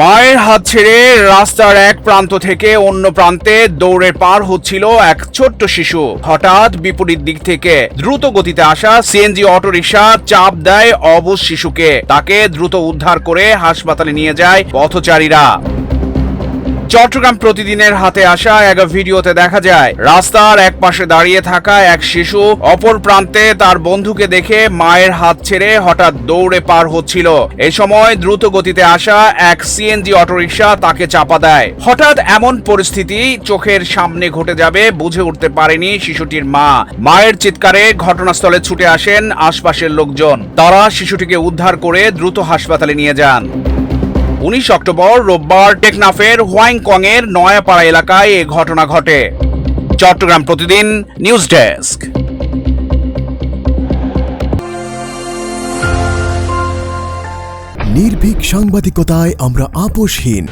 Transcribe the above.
মায়ের হাত ছেড়ে রাস্তার এক প্রান্ত থেকে অন্য প্রান্তে দৌড়ে পার হচ্ছিল এক ছোট্ট শিশু। হঠাৎ বিপরীত দিক থেকে দ্রুত গতিতে আসা সিএনজি অটোরিকশা চাপ দেয় অবশ শিশুকে। তাকে দ্রুত উদ্ধার করে হাসপাতালে নিয়ে যায় পথচারীরা। চট্টগ্রাম প্রতিদিনের হাতে আসা এক ভিডিওতে দেখা যায়, রাস্তার এক পাশে দাঁড়িয়ে থাকা এক শিশু অপর প্রান্তে তার বন্ধুকে দেখে মায়ের হাত ছেড়ে হঠাৎ দৌড়ে পার হচ্ছিল। এ সময় দ্রুত গতিতে আসা এক সিএনজি অটোরিকশা তাকে চাপা দেয়। হঠাৎ এমন পরিস্থিতি চোখের সামনে ঘটে যাবে বুঝে উঠতে পারেনি শিশুটির মা। মায়ের চিৎকারে ঘটনাস্থলে ছুটে আসেন আশপাশের লোকজন। তারা শিশুটিকে উদ্ধার করে দ্রুত হাসপাতালে নিয়ে যান। উনিশ অক্টোবর রোববার টেকনাফের হোয়াইংকং এর নয়াপাড়া এলাকায় এ ঘটনা ঘটে। চট্টগ্রাম প্রতিদিন নিউজ ডেস্ক। নির্ভীক সাংবাদিকতায় আমরা আপোষহীন।